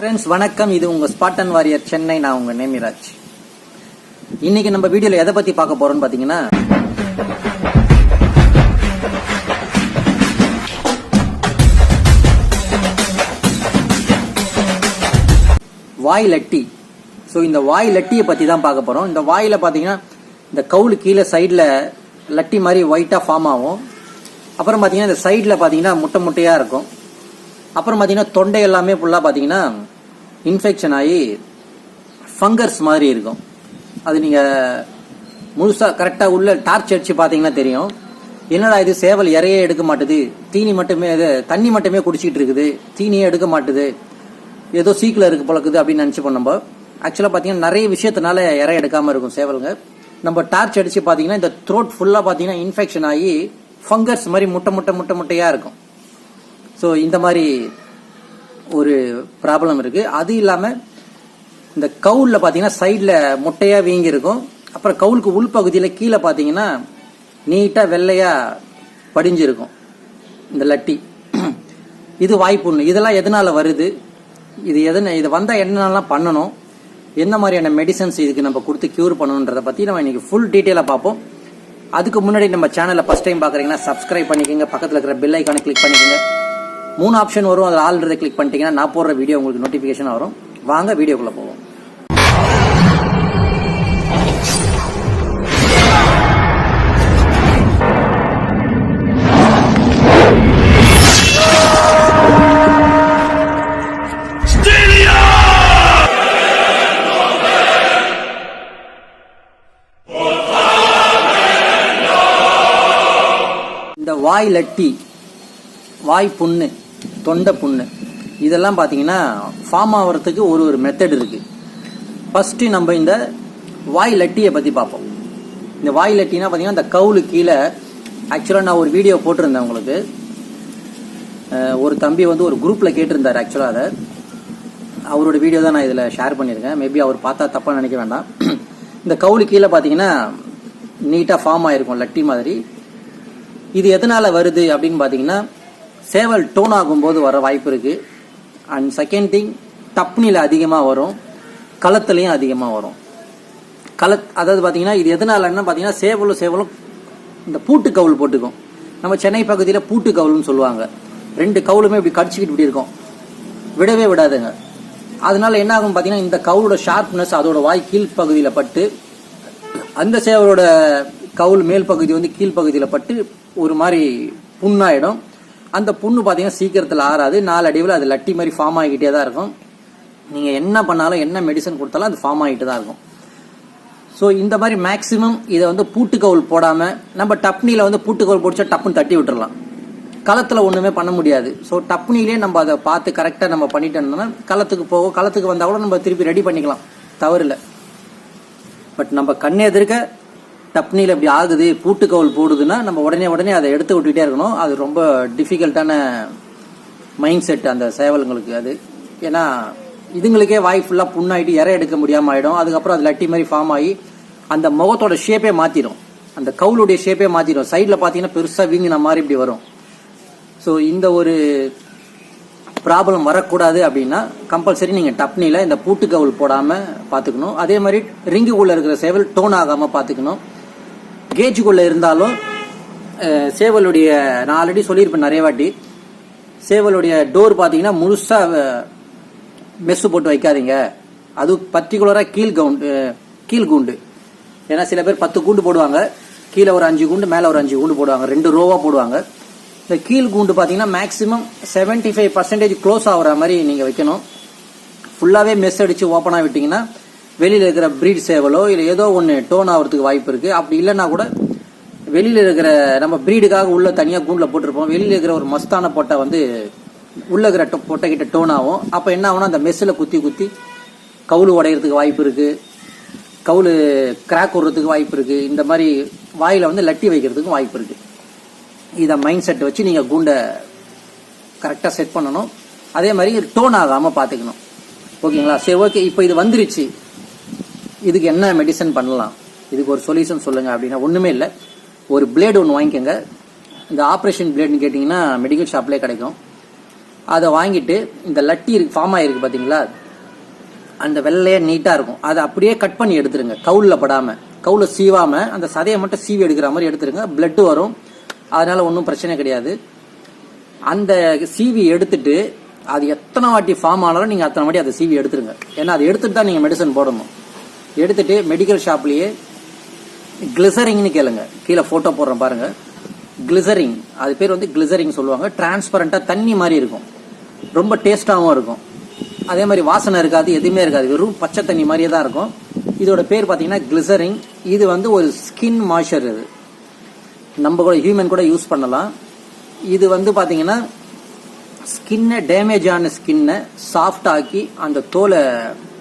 Friends வணக்கம். இது உங்கள் ஸ்பாட்டன் வாரியர் சென்னை நான் உங்கள் நேமிராஜ். இன்னைக்கு நம்ம வீடியோவில் எதை பற்றி பார்க்க போகிறோம்னு பார்த்தீங்கன்னா வாய் லட்டி ஸோ இந்த வாய் லட்டியை பற்றி தான் பார்க்க போகிறோம் இந்த வாயில் பார்த்தீங்கன்னா இந்த கவுல் கீழே சைடில் லட்டி மாதிரி ஒயிட்டாக ஃபார்ம் ஆகும். அப்புறம் பார்த்தீங்கன்னா இந்த சைடில் பார்த்தீங்கன்னா முட்டை முட்டையாக இருக்கும். அப்புறம் பார்த்தீங்கன்னா தொண்டை எல்லாமே ஃபுல்லாக பார்த்தீங்கன்னா இன்ஃபெக்ஷன் ஆகி ஃபங்கர்ஸ் மாதிரி இருக்கும். அது நீங்கள் முழுசாக கரெக்டாக உள்ள டார்ச் அடிச்சு பார்த்தீங்கன்னா தெரியும். என்னடா இது சேவல் இறையே எடுக்க மாட்டுது. தீனி மட்டுமே இது தண்ணி மட்டுமே குடிச்சிக்கிட்டு இருக்குது. தீனியே எடுக்க மாட்டுது. ஏதோ சீக்கில் இருக்கு பழக்குது அப்படின்னு நினச்சிப்போம் நம்ம. ஆக்சுவலாக பார்த்தீங்கன்னா நிறைய விஷயத்தினால இறை எடுக்காமல் இருக்கும் சேவலுங்க. நம்ம டார்ச் அடிச்சு பார்த்தீங்கன்னா இந்த த்ரோட் ஃபுல்லாக பார்த்தீங்கன்னா இன்ஃபெக்ஷன் ஆகி ஃபங்கர்ஸ் மாதிரி முட்டை முட்டை முட்டை முட்டையாக இருக்கும். ஸோ இந்த மாதிரி ஒரு ப்ராப்ளம் இருக்கு. அது இல்லாமல் இந்த கவுலில் பார்த்தீங்கன்னா சைடில் முட்டையாக வீங்கி இருக்கும். அப்புறம் கவுலுக்கு உள்பகுதியில் கீழே பார்த்தீங்கன்னா நீட்டாக வெள்ளையாக படிஞ்சிருக்கும். இந்த லட்டி. இது வாய்ப்புண்ணு இதெல்லாம் எதனால வருது? இது எதன இது வந்தால் என்னென்னலாம் பண்ணணும்? என்ன மாதிரியான மெடிசன்ஸ் இதுக்கு நம்ம கொடுத்து க்யூர் பண்ணணுன்றதை பற்றி நம்ம இன்றைக்கி ஃபுல் டீட்டெயிலாக பார்ப்போம். அதுக்கு முன்னாடி நம்ம சேனலை ஃபஸ்ட் டைம் பார்க்குறீங்கன்னா சப்ஸ்கிரைப் பண்ணிக்கோங்க. பக்கத்தில் இருக்கிற பெல் ஐக்கானை கிளிக் பண்ணிக்கோங்க. மூணு ஆப்ஷன் வரும். அதில் ஆல்ரெடி கிளிக் பண்ணிட்டீங்கன்னா நான் போடுற வீடியோ உங்களுக்கு நோட்டிஃபிகேஷன் வரும். வாங்க வீடியோக்குள்ளே போவோம். இந்த வாய் லட்டி வாய் புண்ணு தொண்டை புண்ணு. இதெல்லாம் பார்த்தீங்கன்னா ஃபார்ம் ஆகிறதுக்கு ஒரு ஒரு மெத்தட் இருக்குது ஃபஸ்ட்டு நம்ம இந்த வாய் லட்டியை பற்றி பார்ப்போம். இந்த வாய் லட்டினா பார்த்தீங்கன்னா இந்த கவுலு கீழே ஆக்சுவலாக நான் ஒரு வீடியோ போட்டிருந்தேன் உங்களுக்கு. ஒரு தம்பி வந்து ஒரு குரூப்பில் கேட்டிருந்தார் ஆக்சுவலாக அதை. அவரோட வீடியோ தான் நான் இதில் ஷேர் பண்ணியிருக்கேன். மேபி அவர் பார்த்தா தப்பாக நினைக்க வேண்டாம். இந்த கவுலு கீழே பார்த்தீங்கன்னா நீட்டாக ஃபார்ம் ஆகிருக்கும் லட்டி மாதிரி. இது எதனால் வருது அப்படின்னு பார்த்தீங்கன்னா சேவல் டோன் ஆகும்போது வர வாய்ப்பு இருக்கு. அண்ட் செகண்ட் திங் டப்னியில் அதிகமாக வரும். களத்துலையும் அதிகமாக வரும். கள அதாவது பார்த்தீங்கன்னா இது எதனாலன்னா பார்த்தீங்கன்னா சேவலும் சேவலும் இந்த பூட்டு கவுல் போட்டுக்கும். நம்ம சென்னை பகுதியில் பூட்டு கவுல்னு சொல்லுவாங்க. ரெண்டு கவுலுமே இப்படி கடிச்சிக்கிட்டு இப்படி இருக்கும். விடவே விடாதுங்க. அதனால என்ன ஆகும் பார்த்தீங்கன்னா இந்த கவுலோட ஷார்ப்னஸ் அதோட வாய் கீழ் பகுதியில் பட்டு அந்த சேவலோட கவுல் மேல் பகுதி வந்து கீழ் பகுதியில் பட்டு ஒரு மாதிரி புண்ணாயிடும். அந்த புண்ணு பார்த்தீங்கன்னா சீக்கிரத்தில் ஆறாது. நாலடிவில் அது லட்டி மாதிரி ஃபார்ம் ஆகிக்கிட்டே தான் இருக்கும். நீங்கள் என்ன பண்ணாலும் என்ன மெடிசன் கொடுத்தாலும் அது ஃபார்ம் ஆகிட்டு தான் இருக்கும். ஸோ இந்த மாதிரி மேக்ஸிமம் இதை வந்து பூட்டு கவுல் போடாமல் நம்ம டப்னியில் வந்து பூட்டு கவுல் டப்புன்னு தட்டி விட்டுறலாம். களத்தில் ஒன்றுமே பண்ண முடியாது. ஸோ டப்னிலே நம்ம அதை பார்த்து கரெக்டாக நம்ம பண்ணிட்டோம்னா களத்துக்கு போகும் களத்துக்கு வந்தால் கூட நம்ம திருப்பி ரெடி பண்ணிக்கலாம். தவறில்லை. பட் நம்ம கண்ணை எதிர்க்க டப்னியில் இப்படி ஆகுது பூட்டு கவுல் போடுதுன்னா நம்ம உடனே உடனே அதை எடுத்து விட்டுக்கிட்டே இருக்கணும். அது ரொம்ப டிஃபிகல்ட்டான மைண்ட் செட் அந்த சேவலுங்களுக்கு அது. ஏன்னா இதுங்களுக்கே வாய் ஃபுல்லாக புண்ணாயிட்டு இறை எடுக்க முடியாமல் ஆகிடும் அதுக்கப்புறம் அது லட்டி மாதிரி ஃபார்ம் ஆகி அந்த முகத்தோட ஷேப்பே மாற்றிடும் அந்த கவுளுடைய ஷேப்பே மாற்றிடும் சைடில் பார்த்தீங்கன்னா பெருசாக வீங்கின மாதிரி இப்படி வரும். ஸோ இந்த ஒரு ப்ராப்ளம் வரக்கூடாது அப்படின்னா கம்பல்சரி நீங்கள் டப்னியில் இந்த பூட்டு கவுல் போடாமல் பார்த்துக்கணும் அதே மாதிரி ரிங்குக்குள்ளே இருக்கிற சேவல் டோன் ஆகாமல் பார்த்துக்கணும் கேஜுக்குள்ளே இருந்தாலும் சேவலுடைய நான் ஆல்ரெடி சொல்லியிருப்பேன் நிறைய வாட்டி. சேவலுடைய டோர் பார்த்தீங்கன்னா முழுசாக மெஸ்ஸு போட்டு வைக்காதீங்க. அது பர்டிகுலராக கீழ் கவுண்டு கீழ் கூண்டு. ஏன்னா சில பேர் பத்து கூண்டு போடுவாங்க. கீழே ஒரு அஞ்சு கூண்டு மேலே ஒரு அஞ்சு கூண்டு போடுவாங்க. ரெண்டு ரோவாக போடுவாங்க. இந்த கீழ் கூண்டு பார்த்தீங்கன்னா maximum seventy five percentage close ஆகிற மாதிரி நீங்கள் வைக்கணும். ஃபுல்லாகவே மெஸ் அடித்து ஓப்பனாக விட்டிங்கன்னா வெளியில் இருக்கிற ப்ரீட் சேவலோ இல்லை ஏதோ ஒன்று டோன் ஆகிறதுக்கு வாய்ப்பு இருக்குது அப்படி இல்லைன்னா கூட வெளியில் இருக்கிற நம்ம ப்ரீடுக்காக உள்ள தனியாக கூண்டில் போட்டிருப்போம். வெளியில் இருக்கிற ஒரு மஸ்தான பொட்டை வந்து உள்ள இருக்கிற டொ- பொட்டை கிட்ட டோன் ஆகும். அப்போ என்ன ஆகும்னா அந்த மெஸ்ஸில் குத்தி குத்தி கவுளு உடையிறதுக்கு வாய்ப்பு இருக்குது கவுளு கிராக் விடுறதுக்கு வாய்ப்பு இருக்குது இந்த மாதிரி வாயில் வந்து லட்டி வைக்கிறதுக்கும் வாய்ப்பு இருக்குது இதை மைண்ட் செட் வச்சு நீங்கள் கூண்டை கரெக்டாக செட் பண்ணணும். அதே மாதிரி டோன் ஆகாமல் பார்த்துக்கணும் ஓகேங்களா? சரி ஓகே இப்போ இது வந்துருச்சு. இதுக்கு என்ன மெடிசன் பண்ணலாம்? இதுக்கு ஒரு சொல்யூஷன் சொல்லுங்கள் அப்படின்னா ஒன்றுமே இல்லை. ஒரு பிளேடு ஒன்று வாங்கிக்கோங்க. இந்த ஆப்ரேஷன் பிளேடுன்னு கேட்டிங்கன்னா மெடிக்கல் ஷாப்லேயே கிடைக்கும். அதை வாங்கிட்டு இந்த லட்டி இருக்கு ஃபார்ம் ஆகிருக்கு பார்த்தீங்களா அந்த வெள்ளையாக நீட்டாக இருக்கும். அதை அப்படியே கட் பண்ணி எடுத்துருங்க. கவுலில் படாமல் கவுலில் சீவாமல் அந்த சதையை மட்டும் சீவி எடுக்கிற மாதிரி எடுத்துருங்க. பிளட்டு வரும். அதனால் ஒன்றும் பிரச்சனை கிடையாது. அந்த சீவி எடுத்துட்டு அது எத்தனை வாட்டி ஃபார்ம் ஆனாலும் நீங்கள் அத்தனை வாட்டி அதை சீவி எடுத்துருங்க. ஏன்னா அதை எடுத்துட்டு தான் நீங்கள் மெடிசன் போடணும். எடுத்துட்டு மெடிக்கல் ஷாப்லேயே கிளிசரிங்னு கேளுங்க. கீழே ஃபோட்டோ போடுறேன் பாருங்கள் கிளிசரிங் அது பேர் வந்து கிளிசரிங் சொல்லுவாங்க. டிரான்ஸ்பரண்ட்டாக தண்ணி மாதிரி இருக்கும். ரொம்ப டேஸ்ட்டாகவும் இருக்கும். அதே மாதிரி வாசனை இருக்காது எதுவுமே இருக்காது. வெறும் பச்சை தண்ணி மாதிரியே தான் இருக்கும். இதோட பேர் பார்த்தீங்கன்னா கிளிசரிங் இது வந்து ஒரு ஸ்கின் மாய்ச்சர் இது. நம்ம கூட ஹியூமன் கூட யூஸ் பண்ணலாம். இது வந்து பார்த்தீங்கன்னா ஸ்கின்னை டேமேஜ் ஆன ஸ்கின்னை சாஃப்ட் ஆக்கி அந்த தோலை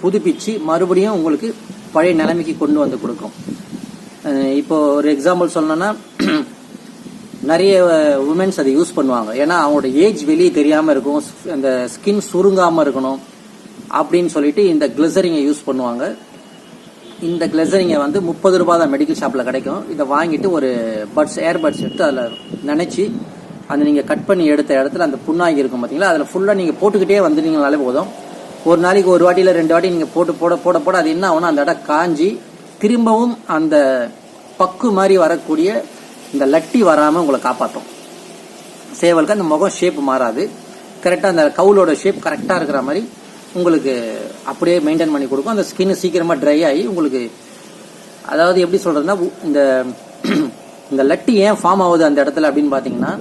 புதுப்பிச்சு மறுபடியும் உங்களுக்கு பழைய நிலைமைக்கு கொண்டு வந்து கொடுக்கும். இப்போ ஒரு எக்ஸாம்பிள் சொல்லணும்னா நிறைய உமன்ஸ் அதை யூஸ் பண்ணுவாங்க. ஏன்னா அவங்களோட ஏஜ் வெளியே தெரியாமல் இருக்கும் அந்த ஸ்கின் சுருங்காமல் இருக்கணும் அப்படின்னு சொல்லிட்டு இந்த கிளிசரிங்கை யூஸ் பண்ணுவாங்க. இந்த கிளெசரிங்கை வந்து முப்பது ரூபாய் தான் மெடிக்கல் ஷாப்பில் கிடைக்கும். இதை வாங்கிட்டு ஒரு பட்ஸ் ஏர் பட்ஸ் எடுத்து அதில் நினச்சி அந்த நீங்கள் கட் பண்ணி எடுத்த இடத்துல அந்த புண்ணாகி இருக்கும் பார்த்தீங்களா அதில் ஃபுல்லாக நீங்கள் போட்டுக்கிட்டே வந்துட்டீங்கனாலே போதும். ஒரு நாளைக்கு ஒரு வாட்டி இல்லை ரெண்டு வாட்டி நீங்கள் போட்டு போட போட போட அது என்ன ஆகும்னா அந்த இடம் காஞ்சி திரும்பவும் அந்த பக்கு மாதிரி வரக்கூடிய இந்த லட்டி வராமல் உங்களை காப்பாற்றும் சேவலுக்கு அந்த முகம் ஷேப் மாறாது. கரெக்டாக அந்த கவுலோட ஷேப் கரெக்டாக இருக்கிற மாதிரி உங்களுக்கு அப்படியே மெயின்டைன் பண்ணி கொடுக்கும். அந்த ஸ்கின் சீக்கிரமாக ட்ரை ஆகி உங்களுக்கு அதாவது எப்படி சொல்கிறதுனா இந்த இந்த லட்டி ஏன் ஃபார்ம் ஆகுது அந்த இடத்துல அப்படின்னு பார்த்தீங்கன்னா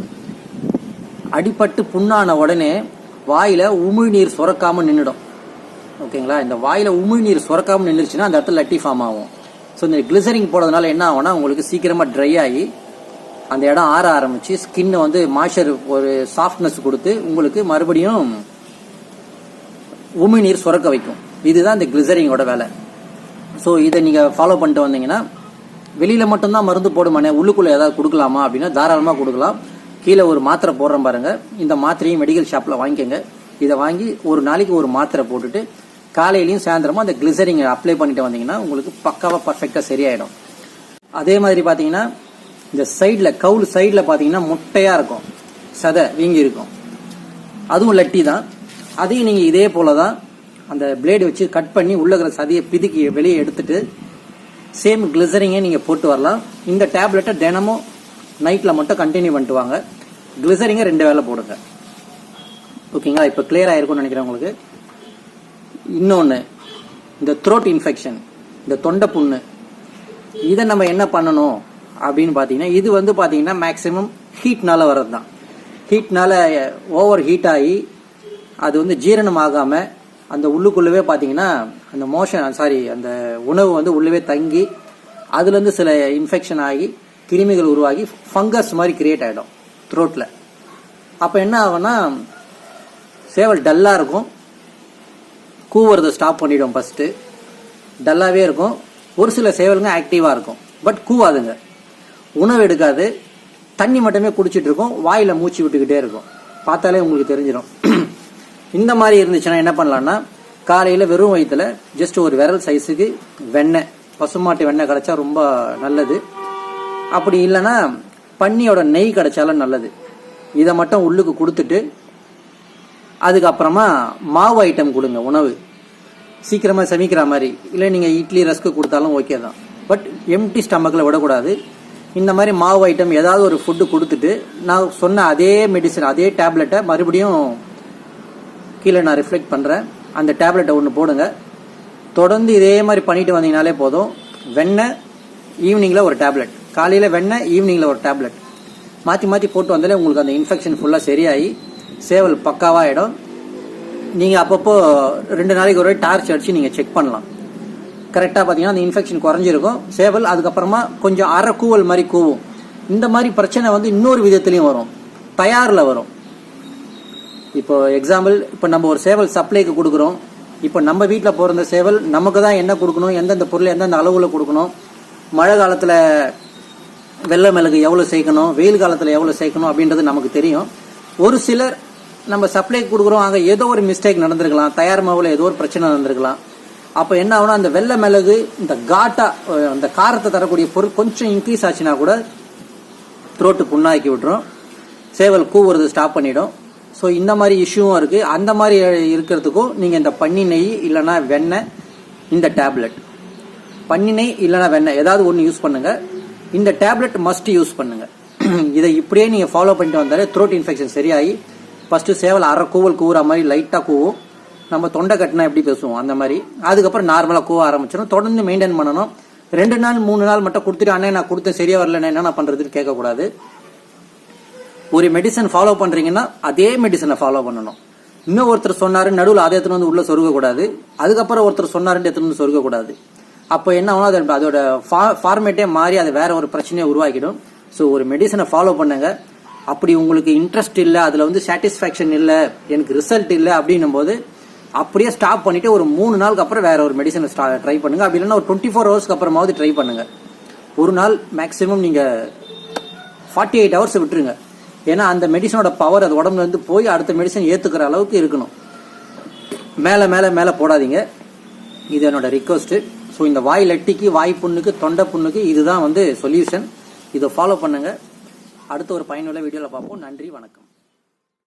அடிபட்டு புண்ணான உடனே வாயில் உமிழ்நீர் சுரக்காமல் நின்றுடும் ஓகேங்களா? இந்த வாயில் உமிழ்நீர் சுரக்காமல் நின்றுச்சுன்னா அந்த இடத்துல லட்டி ஃபார்ம் ஆகும். ஸோ இந்த கிளிசரிங் போடுறதுனால என்ன ஆகும்னா உங்களுக்கு சீக்கிரமாக ட்ரை ஆகி அந்த இடம் ஆற ஆரம்பிச்சு ஸ்கின்னை வந்து மாய்ச்சர் ஒரு சாஃப்ட்னஸ் கொடுத்து உங்களுக்கு மறுபடியும் உமிழ்நீர் சுரக்க வைக்கும். இதுதான் இந்த கிளிசரிங்கோட வேலை. ஸோ இதை நீங்கள் ஃபாலோ பண்ணிட்டு வந்தீங்கன்னா வெளியில் மட்டும்தான் மருந்து போடுமானே உள்ளுக்குள்ளே ஏதாவது கொடுக்கலாமா அப்படின்னா தாராளமாக கொடுக்கலாம். கீழே ஒரு மாத்திரை போடுறோம் பாருங்கள் இந்த மாத்திரையும் மெடிக்கல் ஷாப்பில் வாங்கிக்கோங்க. இதை வாங்கி ஒரு நாளைக்கு ஒரு மாத்திரை போட்டுட்டு காலையிலையும் சாயந்தரமும் அந்த கிளிசரிங் அப்ளை பண்ணிட்டு வந்தீங்கன்னா உங்களுக்கு பக்காவாக பர்ஃபெக்டாக சரியாயிடும். அதே மாதிரி பார்த்தீங்கன்னா இந்த சைடில் கவுல் சைடில் பார்த்தீங்கன்னா முட்டையாக இருக்கும். சதை வீங்கி இருக்கும். அதுவும் லட்டி தான். அதையும் நீங்கள் இதே போல தான் அந்த பிளேடு வச்சு கட் பண்ணி உள்ளே இருக்கிற சதையை பிதுக்கி வெளியே எடுத்துட்டு சேம் கிளிசரிங்கே நீங்கள் போட்டு வரலாம். இந்த டேப்லெட்டை தினமும் நைட்டில் மட்டும் கண்டினியூ பண்ணிட்டு வாங்க. கிளிசரிங்கை ரெண்டு வேளை போடுங்க. ஓகேங்களா இப்போ கிளியர் ஆயிருக்கும்னு நினைக்கிறேன் உங்களுக்கு. இன்னொன்று இந்த த்ரோட் இன்ஃபெக்ஷன் இந்த தொண்டை புண்ணு இதை நம்ம என்ன பண்ணணும் அப்படின்னு பார்த்தீங்கன்னா இது வந்து பார்த்தீங்கன்னா மேக்ஸிமம் ஹீட்னால வர்றது தான் ஹீட்னால ஓவர் ஹீட் ஆகி அது வந்து ஜீரணம் ஆகாமல் அந்த உள்ளுக்குள்ளவே பார்த்தீங்கன்னா அந்த மோஷன் சாரி அந்த உணவு வந்து உள்ளவே தங்கி அதுலேருந்து சில இன்ஃபெக்ஷன் ஆகி கிருமிகள் உருவாகி ஃபங்கஸ் மாதிரி கிரியேட் ஆகிடும் த்ரோட்டில் அப்போ என்ன ஆகும்னா சேவல் டல்லாக இருக்கும் கூவுறதை ஸ்டாப் பண்ணிவிடும் ஃபஸ்ட்டு டல்லாகவே இருக்கும். ஒரு சில சேவலுங்க ஆக்டிவாக இருக்கும். பட் கூவாதுங்க. உணவு எடுக்காது. தண்ணி மட்டுமே குடிச்சிட்டு இருக்கும். வாயில் மூச்சு விட்டுக்கிட்டே இருக்கும். பார்த்தாலே உங்களுக்கு தெரிஞ்சிடும் இந்த மாதிரி இருந்துச்சுன்னா என்ன பண்ணலான்னா காலையில் வெறும் வயிற்றில் ஜஸ்ட் ஒரு விரல் சைஸுக்கு வெண்ணெய். பசுமாட்டு வெண்ணெய் கிடைச்சா ரொம்ப நல்லது. அப்படி இல்லைன்னா பன்னியோட நெய் கிடச்சாலும் நல்லது. இதை மட்டும் உள்ளுக்கு கொடுத்துட்டு அதுக்கப்புறமா மாவு ஐட்டம் கொடுங்க உணவு. சீக்கிரமாக சமைக்கிற மாதிரி. இல்லை நீங்கள் இட்லி ரஸ்க்கு கொடுத்தாலும் ஓகே தான். பட் எம்டி ஸ்டமக்கில் விடக்கூடாது. இந்த மாதிரி மாவு ஐட்டம் ஏதாவது ஒரு ஃபுட்டு கொடுத்துட்டு நான் சொன்ன அதே மெடிசன் அதே டேப்லெட்டை மறுபடியும் கீழே நான் ரிஃப்ளெக்ட் பண்ணுறேன் அந்த டேப்லெட்டை ஒன்று போடுங்க. தொடர்ந்து இதே மாதிரி பண்ணிட்டு வந்தீங்கனாலே போதும். வெண்ணெய் ஈவினிங்கில் ஒரு டேப்லெட் காலையில் வெண்ணெய் ஈவினிங்கில் ஒரு டேப்லெட் மாற்றி மாற்றி போட்டு வந்தாலே உங்களுக்கு அந்த இன்ஃபெக்ஷன் ஃபுல்லாக சரியாகி சேவல் பக்காவாகிடும் நீங்கள் அப்பப்போ ரெண்டு நாளைக்கு ஒரு டார்ச் அடித்து நீங்கள் செக் பண்ணலாம். கரெக்டாக பார்த்தீங்கன்னா அந்த இன்ஃபெக்ஷன் குறைஞ்சிருக்கும். சேவல் அதுக்கப்புறமா கொஞ்சம் அரை கூவல் மாதிரி கூவும். இந்த மாதிரி பிரச்சனை வந்து இன்னொரு விதத்துலையும் வரும். தயாரில் வரும். இப்போ எக்ஸாம்பிள் இப்போ நம்ம ஒரு சேவல் சப்ளைக்கு கொடுக்குறோம். இப்போ நம்ம வீட்டில் பிறந்த சேவல் நமக்கு தான் என்ன கொடுக்கணும் எந்தெந்த பொருள் எந்தெந்த அளவில் கொடுக்கணும் மழை காலத்தில் வெள்ளை மிளகு எவ்வளோ சேர்க்கணும் வெயில் காலத்தில் எவ்வளோ சேர்க்கணும் அப்படின்றது நமக்கு தெரியும். ஒரு சிலர் நம்ம சப்ளை கொடுக்குறோம் அங்கே ஏதோ ஒரு மிஸ்டேக் நடந்திருக்கலாம். தயார் மாவில் ஏதோ ஒரு பிரச்சனை நடந்திருக்கலாம். அப்போ என்ன ஆகுனா அந்த வெள்ளை மிளகு இந்த காட்டா அந்த காரத்தை தரக்கூடிய பொருள் கொஞ்சம் இன்க்ரீஸ் ஆச்சுன்னா கூட த்ரோட்டு புண்ணாக்கி விட்டுரும். சேவல் கூவுறது ஸ்டாப் பண்ணிடும். ஸோ இந்த மாதிரி இஷ்யூவும் இருக்குது அந்த மாதிரி இருக்கிறதுக்கும் நீங்கள் இந்த பன்னி நெய் இல்லைன்னா வெண்ணெய் இந்த டேப்லெட் பன்னி நெய் இல்லைன்னா வெண்ணெய். ஏதாவது ஒன்று யூஸ் பண்ணுங்கள் இந்த டேப்லெட் மஸ்ட் யூஸ் பண்ணுங்கள் இதை இப்படியே நீங்கள் ஃபாலோ பண்ணிட்டு வந்தாலே த்ரோட் இன்ஃபெக்ஷன் சரியாகி ஃபஸ்ட்டு சேவல் அரை கூவல் கூவுற மாதிரி லைட்டாக கூவும். நம்ம தொண்டை கட்டினா எப்படி பேசுவோம்? அந்த மாதிரி. அதுக்கப்புறம் நார்மலாக கூவ ஆரம்பிச்சிடும். தொடர்ந்து மெயின்டைன் பண்ணணும். ரெண்டு நாள் மூணு நாள் மட்டும் கொடுத்துட்டு அண்ணே நான் கொடுத்தேன் சரியா வரலண்ணே என்ன பண்ணுறதுன்னு கேட்கக்கூடாது. ஒரு மெடிசன் ஃபாலோ பண்ணுறீங்கன்னா அதே மெடிசனை ஃபாலோ பண்ணணும். இன்னும் ஒருத்தர் சொன்னார் நடுவில் அதை எடுத்துன்னு வந்து உள்ளே சொருகக்கூடாது. அதுக்கப்புறம் ஒருத்தர் சொன்னாருன்னு எடுத்துன்னு வந்து சொருகக்கூடாது. அப்போ என்ன ஆகும் அது அதோட ஃபார்மேட்டே மாறி அது வேற ஒரு பிரச்சனையை உருவாக்கிடும். ஸோ ஒரு மெடிசனை ஃபாலோ பண்ணுங்க. அப்படி உங்களுக்கு இன்ட்ரெஸ்ட் இல்லை அதில் வந்து சாட்டிஸ்ஃபேக்ஷன் இல்லை எனக்கு ரிசல்ட் இல்லை அப்படின்னும் போது அப்படியே ஸ்டாப் பண்ணிட்டு ஒரு மூணு நாளுக்கு அப்புறம் வேற ஒரு மெடிசனை ட்ரை பண்ணுங்க. அப்படி இல்லைன்னா ஒரு டுவெண்ட்டி ஃபோர் ஹவர்ஸ்க்கு அப்புறமாவது ட்ரை பண்ணுங்க. ஒரு நாள் மேக்ஸிமம் நீங்க ஃபார்ட்டி எயிட் ஹவர்ஸ் விட்டுருங்க. ஏன்னா அந்த மெடிசனோட பவர் அது உடம்புல இருந்து போய் அடுத்த மெடிசன் ஏத்துக்கிற அளவுக்கு இருக்கணும். மேலே மேலே மேலே போடாதீங்க. இது என்னோட ரிக்வஸ்ட்டு ஸோ இந்த வாய் லட்டிக்கு வாய் புண்ணுக்கு தொண்டை புண்ணுக்கு இதுதான் வந்து சொல்யூஷன் இதை ஃபாலோ பண்ணுங்கள் அடுத்த ஒரு பயனுள்ள வீடியோவில் பார்ப்போம். நன்றி வணக்கம்.